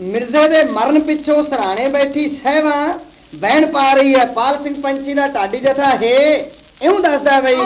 ਮਿਰਜ਼ੇ ਦੇ ਮਰਨ ਪਿੱਛੋਂ ਸਰਾਣੇ ਬੈਠੀ ਸਹਿਵਾ ਬਹਿਣ ਪਾ ਰਹੀ ਹੈ। ਪਾਲ ਸਿੰਘ ਪੰਚੀ ਦਾ ਢਾਡੀ ਜਥਾ, ਹੈ, ਇਉਂ ਦੱਸਦਾ ਬਈ।